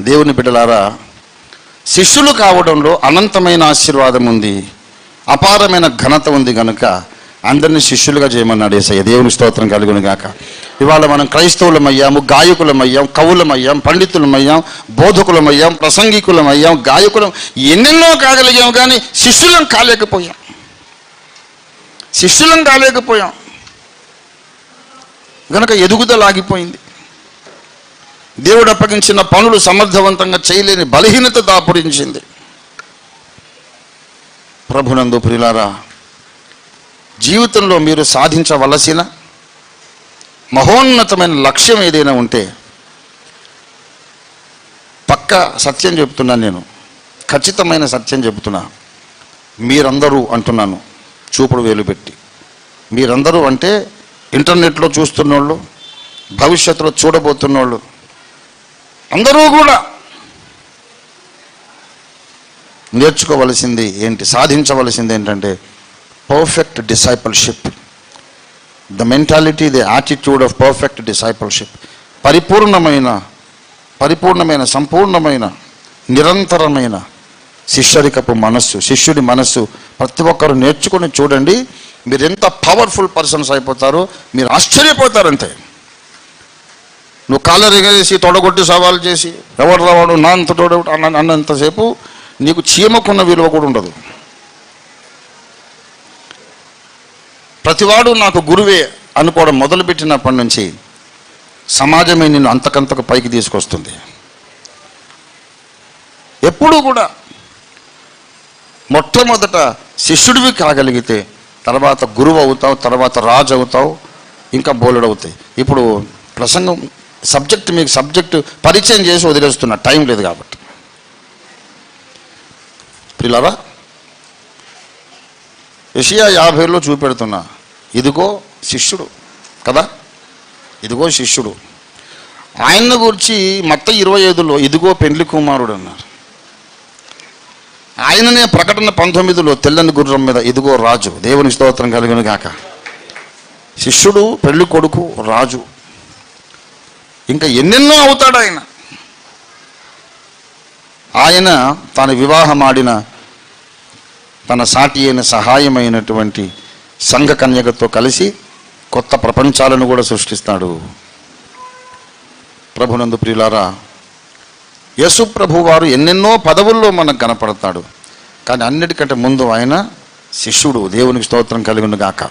దేవుని బిడ్డలారా శిష్యులు కావడంలో అనంతమైన ఆశీర్వాదం ఉంది అపారమైన ఘనత ఉంది కనుక అందరినీ శిష్యులుగా చేయమన్నాడు ఏసయ్య. దేవుని స్తోత్రం కలుగును గాక. ఇవాళ మనం క్రైస్తవులమయ్యాము గాయకులమయ్యాం కవులమయ్యాం పండితులమయ్యాం బోధకులమయ్యాం ప్రసంగికులమయ్యాం గాయకులం ఎన్నెన్నో కాగలిగాం కానీ శిష్యులం కాలేకపోయాం. శిష్యులం కాలేకపోయాం. కనుక ఎదుగుదల ఆగిపోయింది. దేవుడు అప్పగించిన పనులు సమర్థవంతంగా చేయలేని బలహీనత దాపురించింది. ప్రభునందు ప్రిలారా జీవితంలో మీరు సాధించవలసిన మహోన్నతమైన లక్ష్యం ఏదైనా ఉంటే పక్క సత్యం చెబుతున్నాను నేను ఖచ్చితమైన సత్యం చెబుతున్నా మీరందరూ అంటున్నాను చూపుడు వేలు పెట్టి. మీరందరూ అంటే ఇంటర్నెట్లో చూస్తున్నోళ్ళు భవిష్యత్తులో చూడబోతున్నోళ్ళు అందరూ కూడా నేర్చుకోవలసింది ఏంటి సాధించవలసింది ఏంటంటే perfect discipleship the mentality the attitude of perfect discipleship పరిపూర్ణమైన పరిపూర్ణమైన సంపూర్ణమైన నిరంతరమైన శిష్యరికపు మనస్సు శిష్యుడి మనస్సు. ప్రతి ఒక్కరు నేర్చుకుని చూడండి మీరు ఎంత పవర్ఫుల్ పర్సన్స్ అయిపోతారో మీరు ఆశ్చర్యపోతారంతే. నువ్వు కాలర్ ఎగరేసి తొడగొట్టి సవాలు చేసి ఎవడు రావాడు నా అంత తోడు అన్న అన్నంతసేపు నీకు చీమకున్న విలువ కూడా ఉండదు. ప్రతివాడు నాకు గురువే అనుకోవడం మొదలుపెట్టినప్పటి నుంచి సమాజమే నిన్ను అంతకంతకు పైకి తీసుకొస్తుంది. ఎప్పుడూ కూడా మొట్టమొదట శిష్యుడివి కాగలిగితే తర్వాత గురువు అవుతావు తర్వాత రాజు అవుతావు ఇంకా బోలెడు అవుతాయి ఇప్పుడు ప్రసంగం సబ్జెక్ట్ మీకు సబ్జెక్టు పరిచయం చేసి వదిలేస్తున్నా టైం లేదు కాబట్టి. పిల్లరా యషియా యాభైలో చూపెడుతున్నా ఇదిగో శిష్యుడు కదా? ఇదిగో శిష్యుడు. ఆయన గురించి మత్త ఇరవై ఐదులో ఇదిగో పెండ్లి కుమారుడు అన్నారు ఆయననే ప్రకటన పంతొమ్మిదిలో తెల్లని గుర్రం మీద ఇదిగో రాజు దేవుని స్తోత్రం కలిగిన గాక. శిష్యుడు పెళ్ళి కొడుకు రాజు. ఇంకా ఎన్నెన్నో అవుతాడు ఆయన. ఆయన తన వివాహమాడిన తన సాటి అయిన సహాయమైనటువంటి సంఘ కన్యకతో కలిసి కొత్త ప్రపంచాలను కూడా సృష్టిస్తాడు. ప్రభునందు ప్రియులారా యేసు ప్రభు వారు ఎన్నెన్నో పదవుల్లో మనకు కనపడతాడు. కానీ అన్నిటికంటే ముందు ఆయన శిష్యుడు. దేవునికి స్తోత్రం కలిగిన గాక